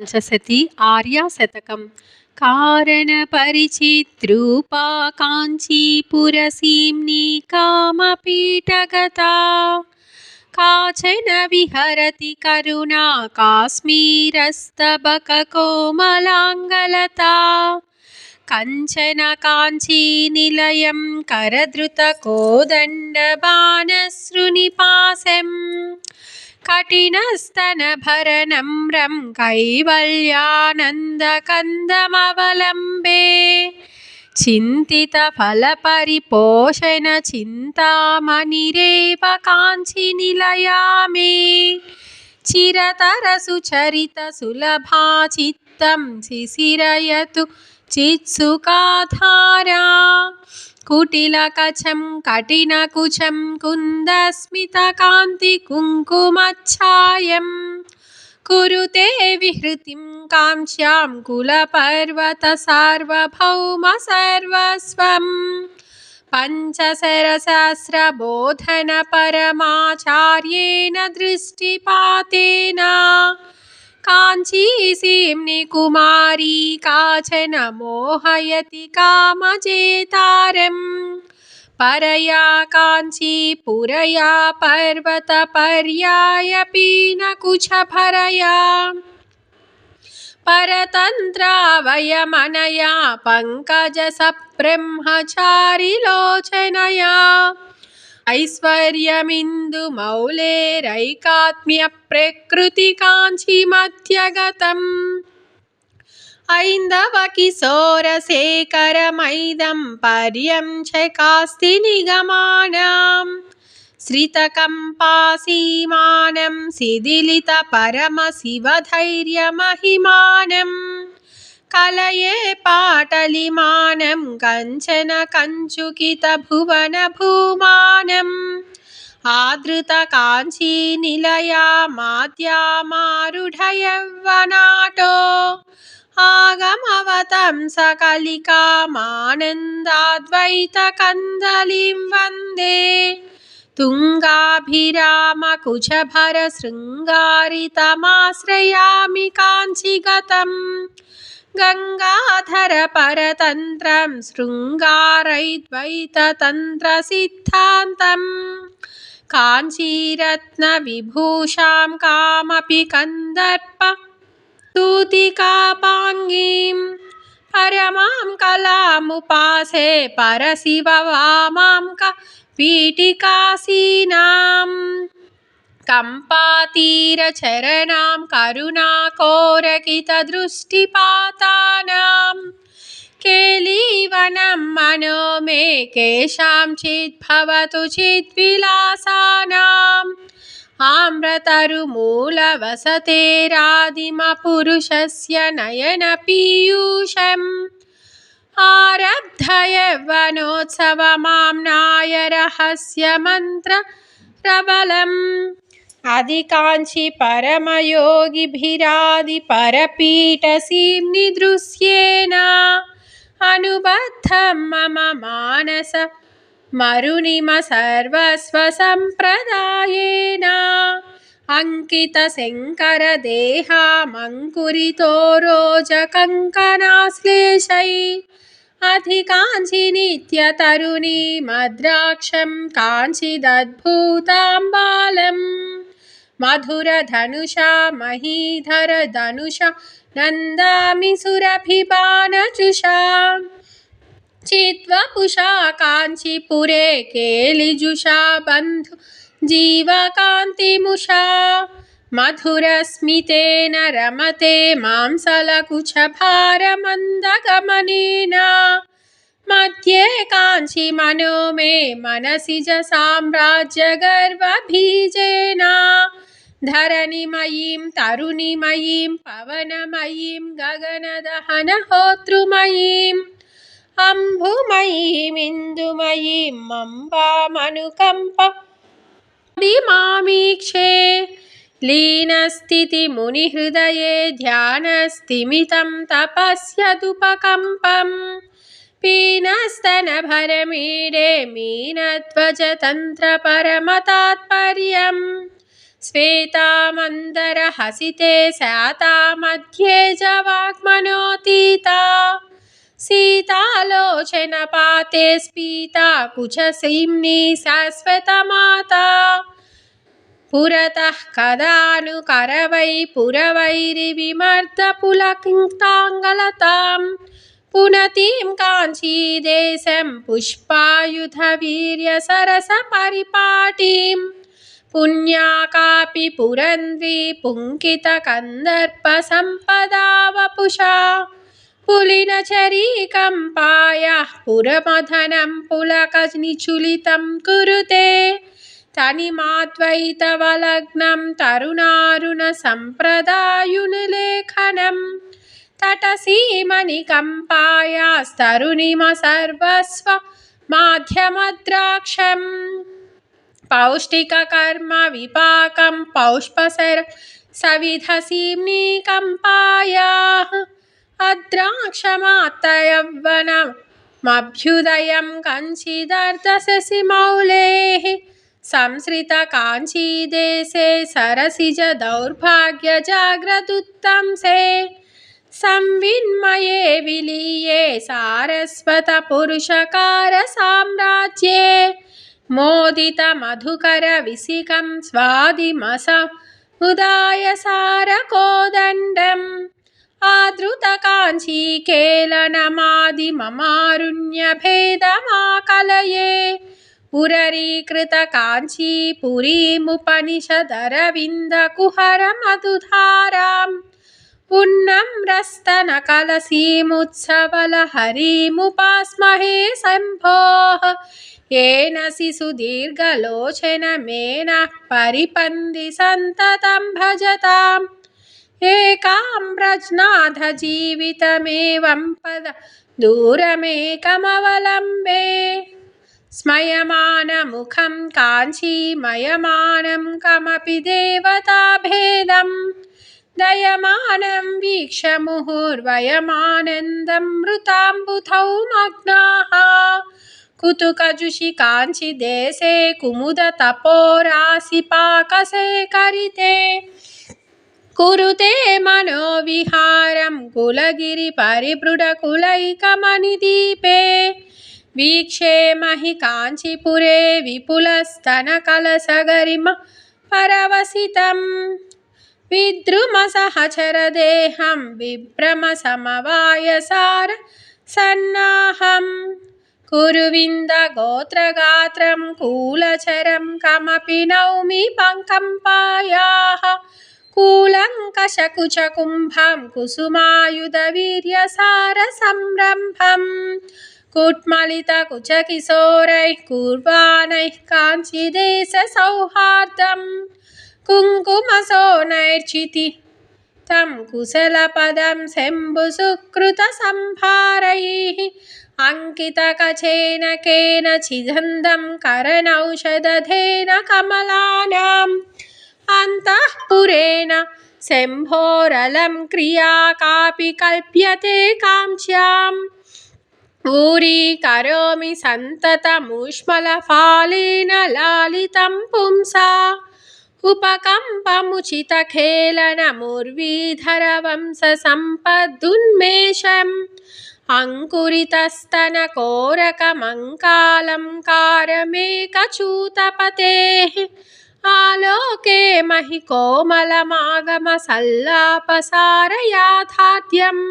పంచశతి ఆర్యాశతకం కారణపరిచిద్రూపా కాంచీపురసీమ్ని కామపీఠగతా కాచన విహరతి కరుణా కాశ్మీరస్తబకకోమలాంగలతా కంచన కాంచీనిలయం करधृतकोदण्डबाणसृनिपासम् कठिनस्तनभरनम्रं कैवल्यानन्दकन्दमवलम्बे चिन्तितफलपरिपोषणचिन्तामणिरेव काञ्चिनिलया मे चिरतरसुचरितसुलभा चित्तं शिशिरयतु చిత్సు కాధారా కుటిలకచం కఠినకుచం కుందస్మిత కాంతి కుంకుమఛాయం కురుతే విహృతిం కాంక్ష్యాం కులపర్వత సార్వభౌమ సర్వస్వం पञ्चसरसहस्रबोधनपरमाचार्येण दृष्टिपातेन काञ्चीसीम्नि कुमारी काचन मोहयति कामजेतारम् परया काञ्चीपुरया पर्वतपर्यायपि न कुचभरया परतन्त्रावयमनया पङ्कजसब्रह्मचारिलोचनया ऐश्वर्यमिन्दुमौलेरैकात्म्यप्रकृतिकाञ्चिमध्यगतम् ऐन्दवकिशोरशेखरमैदं पर्यं चकास्ति निगमानाम् श्रितकम्पासीमानं కలయే పాటలిమానం కంచన కంచుకిత భువన భూమానం. ఆదృత కాంచీ నిలయా మాధ్యామారుఢయవ్వనాటో ఆగమవతం సకలికామానందాద్వైత కందలిం వందే. తుంగాభిరామకుశభర శృంగారితమాశ్రయామి కాంచిగతం गङ्गाधरपरतन्त्रं शृङ्गारैद्वैततन्त्रसिद्धान्तम् काञ्चीरत्नविभूषां कामपि कन्दर्प स्तूतिकापाङ्गीं परमां कलामुपासे परशिववामां क पीठिकासीनां कम्पातीरचरणां करुणाकोरकितदृष्टिपातानां केलीवनं मनो मे केषाञ्चित् भवतु चिद्विलासानाम् आम्रतरुमूलवसतेरादिमपुरुषस्य नयनपीयूषम्। आरब्धयौवनोत्सवमाम्नाय रहस्यमन्त्रप्रबलम् अधिकाञ्चि परमयोगिभिरादिपरपीठसीम्नि दृश्येन अनुबद्धं मम मानस मरुनिम सर्वस्वसम्प्रदायेन अङ्कितशङ्करदेहामङ्कुरितो रोजकङ्कणाश्लेषै अधिकाञ्चि नित्यतरुणीमद्राक्षं काञ्चिदद्भुतां बालम् मधुरधनुषा महीधरधनुषा नन्दामि सुरभिबाणजुषा चिद्वपुषा काञ्चीपुरे केलिजुषा बन्धु जीवकान्तिमुषा मधुरस्मितेन रमते मांसलकुचभारमन्दगमनेन मध्ये काञ्चि मनो मे मनसि च साम्राज्यगर्वबीजेन धरणिमयीं तरुणिमयीं पवनमयीं गगनदहनहोतृमयीम् अम्बुमयीमिन्दुमयीं मम्बामनुकम्प मामीक्षे लीनस्थितिमुनिहृदये ध्यानस्तिमितं तपस्यदुपकम्पम् पीनस्तनभरमीडे मीनध्वजतन्त्रपरमतात्पर्यम् श्वेतामन्दरहसिते स्याता मध्ये च वाग्मनोतीता सीतालोचनपाते स्पीता कुचसीम्नि शाश्वतमाता पुरतः कदानु करवै पुरवैरिविमर्दपुलकिङ्क्ताङ्गलतां पुनतीं काञ्चीदेशं पुष्पायुधवीर्यसरसपरिपाटीं पुण्या कापि पुरन्द्री पुङ्कितकन्दर्पसम्पदा वपुषा पुलिनचरीकम्पायाः पुरमथनं पुलकनिचुलितं कुरुते तनिमाद्वैतवलग्नं तरुणारुणसम्प्रदायुनिलेखनं तटसीमनिकम्पायास्तरुणिम सर्वस्व माध्यमद्राक्षम् पौष्टिकर्म विपाक पौष्पर पौष्पसर सविधसीम्नि कम्पायाः अद्राक्षमात्तयौवनमभ्युदयं कञ्चिदर्धससिमौलेः संसृतकाञ्चीदेशे सरसिज दौर्भाग्यजाग्रदुत्तं से संविन्मये विलीये सारस्वतपुरुषकारसाम्राज्ये मोदितमधुकरविसिकं स्वादिमस। उदाय सारकोदण्डम्। आदृतकाञ्चीकेलनमादिममारुण्यभेदमाकलये पुररीकृतकाञ्चीपुरीमुपनिषदरविन्दकुहरमधुधाराम् पुन्नम्रस्तनकलसीमुत्सवलहरीमुपास्महे शम्भोः येन शिशुदीर्घलोचनमेनः परिपन्ति सन्ततं भजताम् एकां व्रज्नाथजीवितमेवं पद दूरमेकमवलम्बे स्मयमानमुखं काञ्चीमयमानं कमपि देवताभेदं दयमानं वीक्ष मुहुर्वयमानन्दं मृताम्बुधौ मग्नाः कुतुकजुषि काञ्चिदेशे कुमुदतपोराशिपाकशेखरिते कुरुते मनोविहारं कुलगिरिपरिबृढकुलैकमणिदीपे वीक्षे महि काञ्चीपुरे विपुलस्तनकलसगरिम परवसितं विद्रुमसहचरदेहं विभ्रमसमवायसार सन्नाहं कुरुविन्दगोत्रगात्रं कूलचरं कमपि नौमि पङ्कम्पायाः कूलङ्कषकुचकुम्भं कुसुमायुधवीर्यसारसंरम्भं कुट्मलितकुचकिशोरैः कुर्वाणैः काञ्चिदेशसौहार्दं कुङ्कुमसोनैर्चिति तं कुशलपदं शम्भुसुकृतसंभारैः अङ्कितकचेन केनचिदन्दं करनौषधेन कमलानाम् अन्तःपुरेण शम्भोरलं क्रिया कापि कल्प्यते काञ्च्याम् ऊरीकरोमि सन्ततमुष्मलफालेन लालितं पुंसा उपकम्पमुचितखेलनमुर्वीधरवंशसम्पदुन्मेषम् अङ्कुरितस्तनकोरकमङ्कालङ्कारमेकचूतपतेः आलोके महि कोमलमागमसल्लापसारयाथार्ध्यम्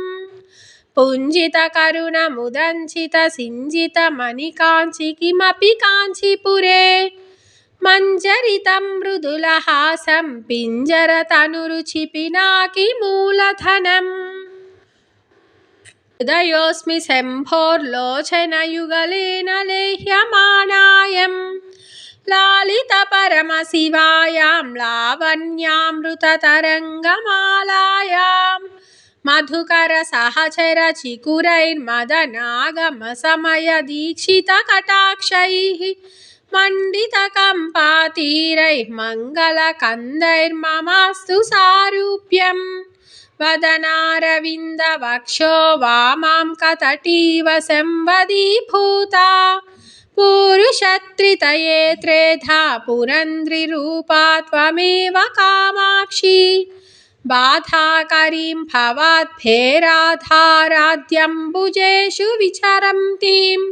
पुञ्जितकरुणमुदञ्चितसिञ्जितमणिकाञ्चि किमपि काञ्चीपुरे మంజరితం మృదుల హాసం పింజర తనురు చిపినాకి మూలధనం. హృదయోస్మి శంభోర్లోచనయుగలేన లేహ్యమానాయం లాలిత పరమశివాయాం లావణ్యామృతతరంగమాలాయాం. మధుకర సహచర చికురైర్మదనాగమ సమయ దీక్షిత కటాక్షై. मण्डितकम्पातीरैः मङ्गलकन्दैर्ममास्तु सारूप्यम् वदनारविन्दवक्षो वामां कतटीव संवदीभूता पुरुषत्रितये त्रेधा पुरन्द्रिरूपा त्वमेव कामाक्षि बाधाकरीं भवद्भेराधाराद्यम्बुजेषु विचरन्तीम्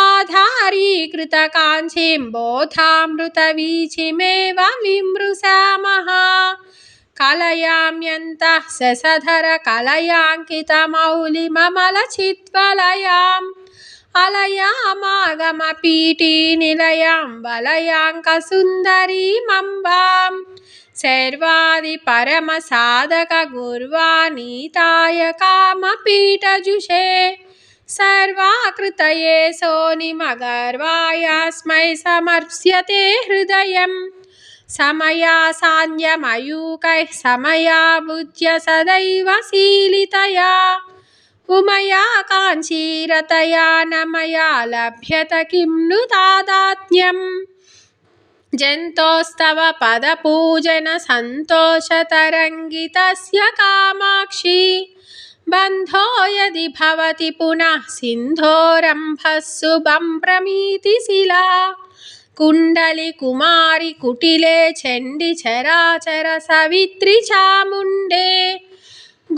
आधारीकृतकाञ्चीं बोधामृतवीचिमेव विमृशामः कलयाम्यन्तः ससधरकलयाङ्कितमौलिममलचित्वलयाम् अलयामागमपीठीनिलयां वलयाङ्कसुन्दरीमम्बां सर्वादिपरमसाधकगुर्वानीताय कामपीठजुषे सर्वाकृतये सोनिमगर्वायास्मै समर्प्स्यते हृदयम् समयासान्यमयूकैः समया बुद्ध्य सदैव शीलितया उमया काञ्चीरतया न मया लभ्यत किं नु तादात्म्यम् जन्तोस्तव पदपूजनसन्तोषतरङ्गितस्य कामाक्षि बन्धो यदि भवति पुनः सिन्धोरम्भः शुभं प्रमीतिशिला कुण्डलिकुमारि कुटिले चण्डि चराचर सवित्रि चामुण्डे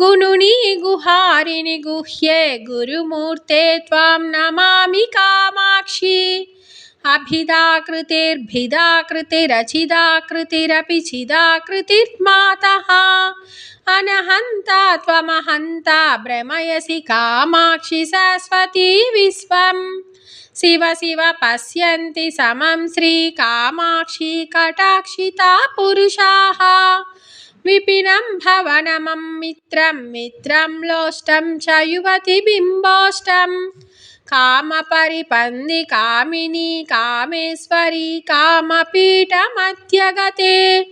गुणुनि गुहारिणि गुह्ये गुरुमूर्ते त्वां नमामि कामाक्षि अभिदाकृतिर्भिदाकृतिरचिदाकृतिरपि चिदाकृतिर्मातः। अनहन्ता त्वमहन्ता भ्रमयसि कामाक्षि सरस्वती विश्वम्। शिव शिव पश्यन्ति समं श्रीकामाक्षि कटाक्षिता पुरुषाः। विपिनं भवनमं मित्रं मित्रं लोष्टं च కామపరిపంది కామిని కామేశ్వరి కామపీఠమధ్యగతే.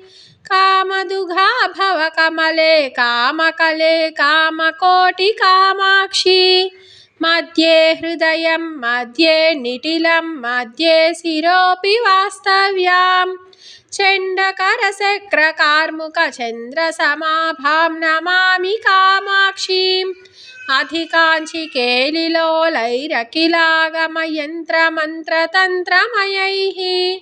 కామదుఘాభవ కమలే కామకలే కామకోటి కామాక్షి. మధ్యే హృదయం మధ్యే నిటిలం మధ్యే శిరోపి వాస్తవ్యాం. చండకరశక్రకార్ముక చంద్రసమాభాం నమామి కామాక్షీం. అధికాంచి కేలిలోలైరఖిలాగమయంత్రమంత్రతంత్రమయై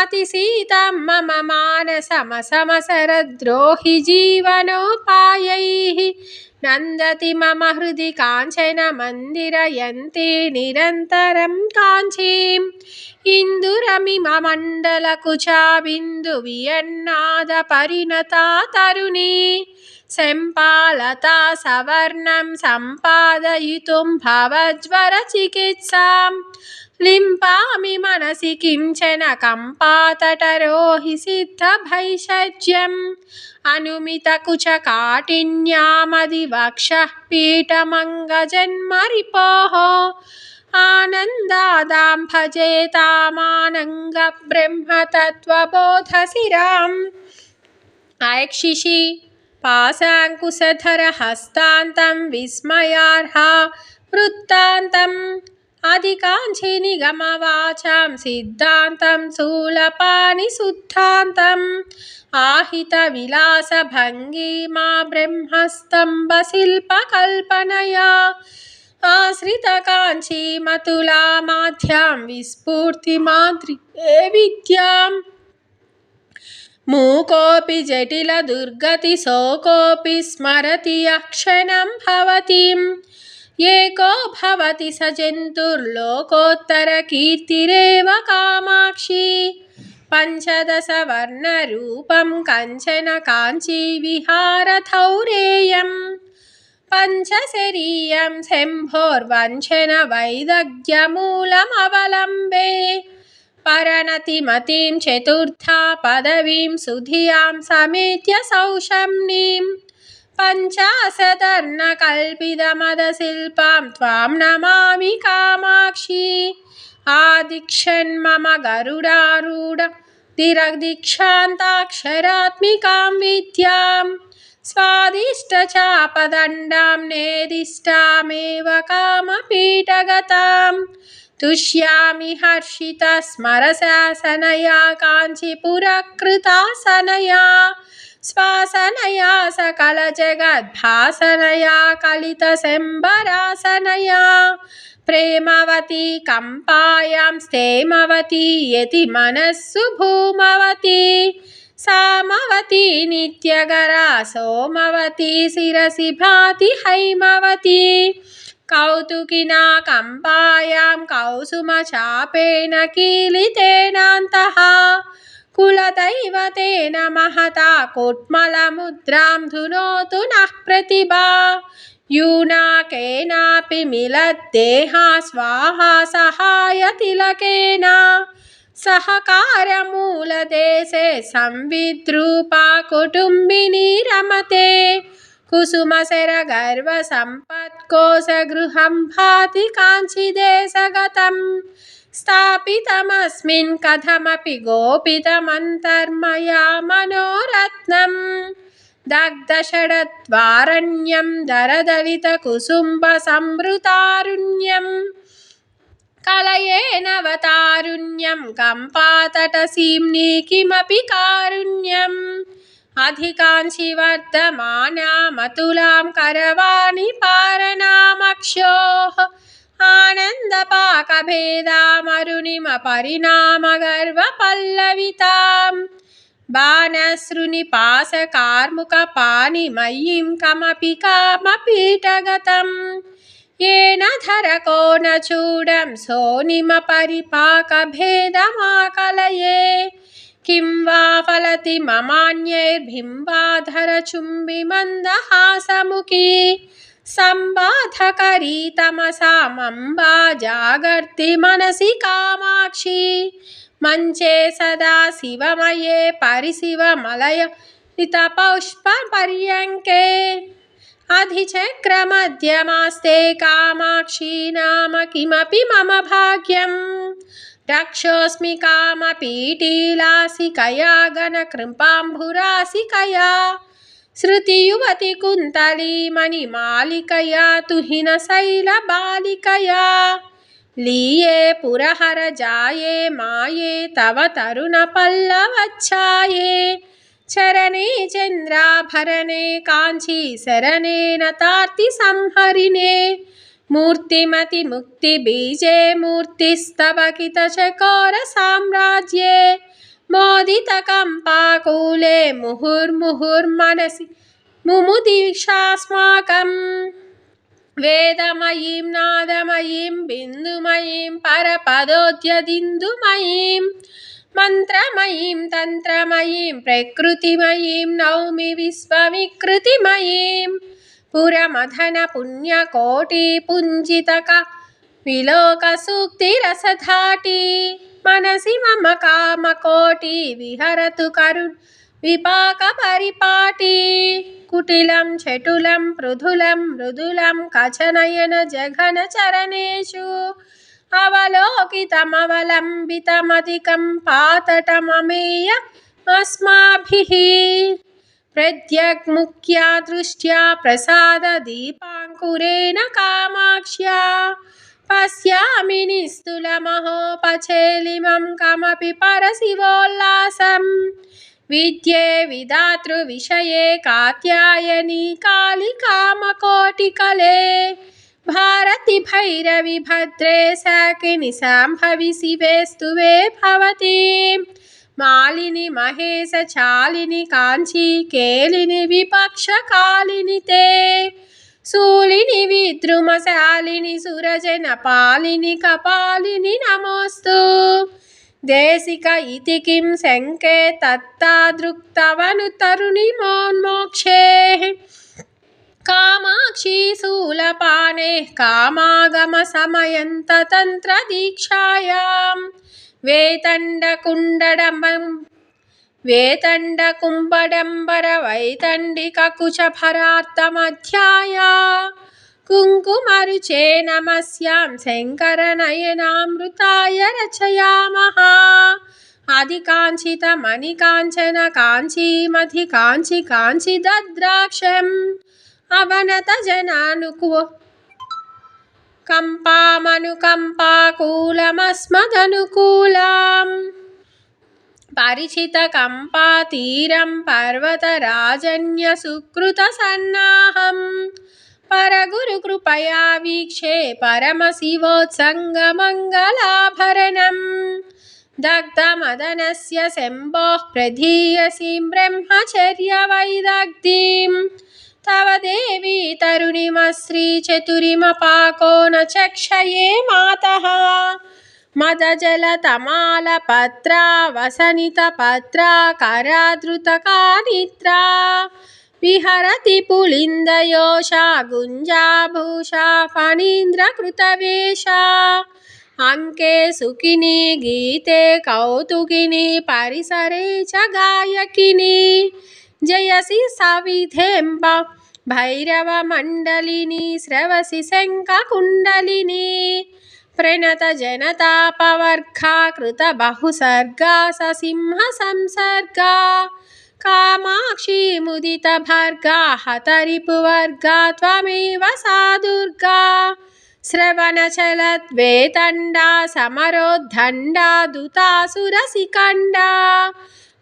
అతి సీతం మమ మానసమసమసరద్రోహి జీవనోపాయై. నందతి మమ హృది కాంచన మందిరయంతి నిరంతరం కాంచీం. ఇందురమిమండలకుచాబిందు వియన్నాద పరిణతా తరుణీ शम्पालता सवर्णं सम्पादयितुं भवज्वरचिकित्सां लिम्पामि मनसि किञ्चन कम्पातटरोहि सिद्धभैषज्यम् अनुमितकुचकाठिन्यामदिवक्षः पीठमङ्गजन्मरिपोः आनन्दादां भजेतामानङ्गब्रह्मतत्त्वबोधशिराम् ऐक्षिषि पाशाङ्कुशधरहस्तान्तं विस्मयार्हा वृत्तान्तम् अधिकाञ्चिनिगमवाचां सिद्धान्तं शूलपाणिशुद्धान्तम् आहितविलासभङ्गिमा ब्रह्मस्तम्भशिल्पकल्पनया आश्रितकाञ्चीमतुलामाध्यां विस्फूर्तिमाद्रि विद्याम् मूकोऽपि जटिलदुर्गतिशोकोऽपि स्मरति यः क्षणं भवतीम् एको भवति स जन्तुर्लोकोत्तरकीर्तिरेव कामाक्षी पञ्चदशवर्णरूपं कञ्चन काञ्चीविहारथौरेयम् पञ्चशरीयं शम्भोर्वञ्चनवैदग्ध्यमूलमवलम्बे परणतिमतीं चतुर्था पदवीं सुधियां समेत्य सौषम्नीं पञ्चाशदर्णकल्पितमदशिल्पां त्वां नमामि कामाक्षी आदिक्षन्मम गरुडारूढ दिरदीक्षान्ताक्षरात्मिकां विद्यां स्वादिष्टचापदण्डां नेदिष्टामेव कामपीठगतां तुष्यामि हर्षिता स्मरशासनया काञ्चीपुरकृतासनया श्वासनया सकलजगद्भासनया कलितशम्बरासनया प्रेमवती कम्पायां स्थेमवती, यति मनस्सु भूमवती, सामवती, नित्यगरा सोमवती, शिरसि भाति हैमवती। कौतुकिना कम्पायां कौसुमचापेन कीलितेनान्तः कुलदैवतेन महता कुट्मलमुद्रां धुनोतु नः प्रतिभा यूनाकेनापि मिलद्देहा स्वाहा सहायतिलकेन सहकारमूलदेशे संविद्रूपा कुटुम्बिनी रमते कुसुमशरगर्वसम्पत्कोशगृहं भाति काञ्चिदेशगतं स्थापितमस्मिन् कथमपि गोपितमन्तर्मया मनोरत्नम् दग्धषडत्वारण्यं दरदलितकुसुम्बसंवृतारुण्यं कलयेनवतारुण्यं कम्पातटसीम्नि किमपि कारुण्यम् अधिकांशि वर्धमानामतुलां करवाणि पारणामक्षोः आनन्दपाकभेदामरुणिमपरिणामगर्वपल्लविताम् बाणसृनिपासकार्मुकपाणिमयीं कमपि कामपीठगतम् येन धरको न चूडं सोनिमपरिपाकभेदमाकलये किं वा फलति ममान्यैर्बिम्बाधरचुम्बिमन्दहासमुखी सम्बाधकरी तमसामम्बा जागर्ति मनसि कामाक्षी। मञ्चे सदा शिवमये परिशिवमलय हितपुष्पपर्यङ्के अधिचक्रमध्यमास्ते कामाक्षी नाम किमपि मम भाग्यम् रक्षोऽस्मि कामपीटीलासिकया गणकृपाम्भुरासिकया श्रुतियुवति कुन्तली मणिमालिकया तुहिनशैलबालिकया लीये पुरहर जाये माये तव तरुणपल्लवच्छाये చరణే చంద్రాభరణే కాంచీ శరణే నతార్తి సంహరిణే. మూర్తిమతి ముక్తి బీజే మూర్తిస్తవకిత చకోర సామ్రాజ్యే. మోదిత కంపాకూలే ముహుర్ముహుర్మనసి ముముదీక్షాస్మాకం వేదమయీం నాదమయీం బిందుమయీం పరపదోద్యదిందుమయీం. మంత్రమయీం తంత్రమయీం ప్రకృతిమయీం నౌమి విశ్వవికృతిమయీం పురమధన పుణ్యకోటి పుంజితక విలోక సూక్తి రసధాటి మనసి మమ కామకోటి విహరతు కరుణ్ విపాక పరిపాటి కుటిలం చటులం పృథులం మృదులం కచనయన జఘన చరణేషు अवलोकितमवलम्बितमधिकं पातटममेय अस्माभिः प्रत्यग्मुख्या दृष्ट्या प्रसाददीपाङ्कुरेण कामाक्ष्या पश्यामि निस्तुलमहोपचेलिमं कमपि परशिवोल्लासम् विद्ये विधातृविषये कात्यायनी कालिकामकोटिकले भारति भैरवि भद्रे शाकिनि शाम्भवि शिवे स्तुवे भवति मालिनि महेशचालिनि काञ्ची केलिनि विपक्षकालिनि ते शूलिनि विद्रुमशालिनि सुरजनपालिनि कपालिनि नमोऽस्तु देशिक इति किं शङ्के तत्तादृक्तवनु तरुणिमोन्मोक्षेः कामाक्षी शूलपाणेः कामागमसमयन्ततन्त्रदीक्षायां वेतण्डकुण्डडम्बं वेतण्डकुम्बडम्बरवैतण्डिककुचभरार्तमध्याया कुङ्कुमरुचे नमस्यां शङ्करनयनामृताय रचयामः अधिकाञ्चितमणिकाञ्चन काञ्चीमधिकाञ्चि काञ्चिदद्राक्षम् అవనత జనానుకు కంపామనుకంపాకూలమస్మదనుకూలాం. పరిచిత కంపాతీరం పర్వతరాజన్య సుకృత సన్నాహం పరగురు కృపయా వీక్షే పరమశివోత్సంగమంగళాభరణం. దగ్ధమదనస్య శంభోః ప్రధీయసీం బ్రహ్మచర్య వైదగ్ధీం तव देवी तरुणिमश्रीचतुरिमपाको न चक्षये मातः मदजलतमालपत्रा वसनितपत्रा करादृतकानित्रा विहरति पुलिन्दयोषा गुञ्जाभूषा फणीन्द्रकृतवेषा अङ्के सुखिनी गीते कौतुकिनी परिसरे च गायकिनी जयसि सविधेम्ब भैरवमण्डलिनी स्रवसि शङ्खकुण्डलिनी प्रणतजनतापवर्गा कृतबहुसर्गा ससिंहसंसर्गा कामाक्षी मुदितभर्गा हतरिपुवर्गा त्वमेव सा दुर्गा श्रवणचलद्वेतण्डा समरोद्धण्डा दुतासुरसिकण्डा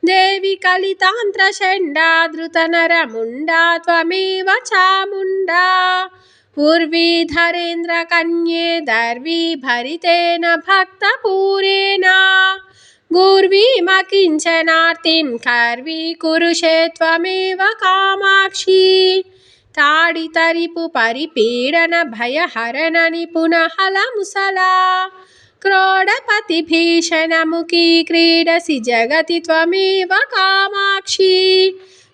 దేవి కలితాంత్ర షండా ధృతనరముండా త్వమేవ చాముండా పూర్వీధరేంద్ర కన్యే దర్వీ భరితేన భక్తపూరేణ గూర్వీమకించనార్తిం కర్వీ కురుషే త్వమేవ కామాక్షి. తాడితరిపు పరిపీడన భయహరణ నిపుణహల ముసలా. क्रोडपतिभीषणमुखी क्रीडसि जगति त्वमेव कामाक्षी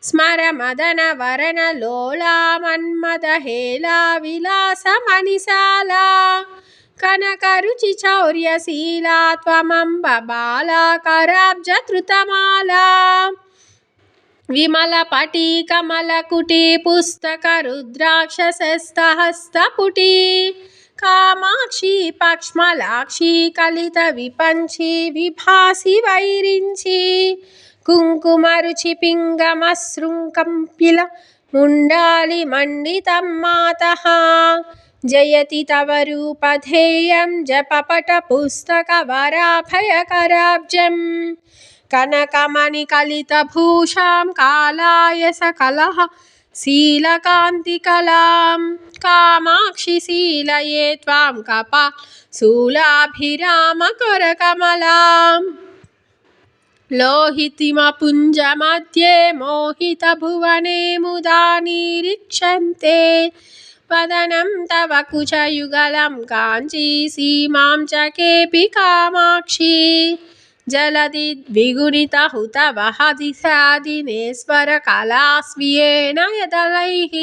स्मर मदनवरणलोला मन्मदहेला विलासमणिशाला కామాక్షి పక్ష్మలాక్షి కలిత విపంచి విభాసి వైరించి కుంకుమరుచి పింగమశృంకంపిల ముండాలి మండితం మాత జయతి తవ రూపధేయం జపపట పుస్తక వరాభయకరాబ్జం కనకమణి కలిత భూషాం కాలాయ సకలహ शीलकान्तिकलां कामाक्षि शीलये त्वां कपा शूलाभिरामकरकमलाम् लोहितिमपुञ्जमध्ये मोहितभुवने मुदा निरीक्षन्ते वदनं तव कुचयुगलं काञ्चीसीमां च केऽपि कामाक्षी जलदिद्विगुणितहुतवहदिशादिनेश्वरकलास्वियेन यदलैः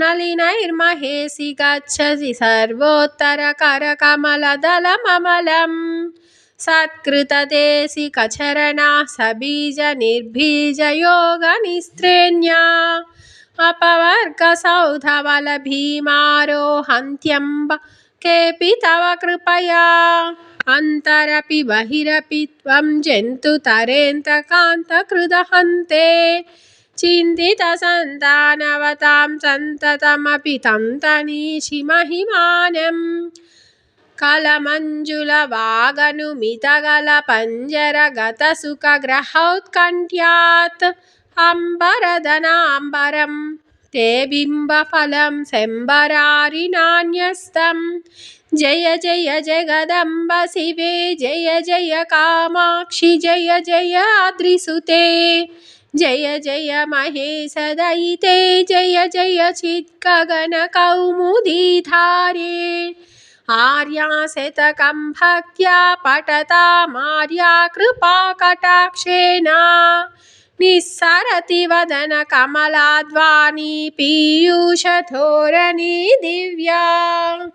नलिनैर्महेशि गच्छसि सर्वोत्तरकरकमलदलममलम्। सत्कृतदेशि कचरणा सबीजनिर्बीजयोगनिस्त्रेण्या। अपवर्गसौधवलभीमारोहन्त्यम्ब केऽपि तव कृपया। अन्तरपि बहिरपि त्वं जन्तुतरेन्तकान्तकृदहन्ते चिन्तितसन्तानवतां सन्ततमपि तं तनीषि महिमानम् कलमञ्जुलवागनुमितगलपञ्जरगतसुखग्रहौत्कण्ठ्यात् अम्बरदनाम्बरं ते बिम्बफलं शम्बरारिनान्यस्तं जय जय जगदम्ब शिवे, जय जय कामाक्षि, जय जयाद्रिसुते जय जय महेशदयिते जय जय चिद्गगनकौमुदीधारे आर्या शतकं भक्त्या पठतामार्या कृपाकटाक्षेण। निस्सरति वदनकमलाद्वानी पीयूषधोरणी दिव्या।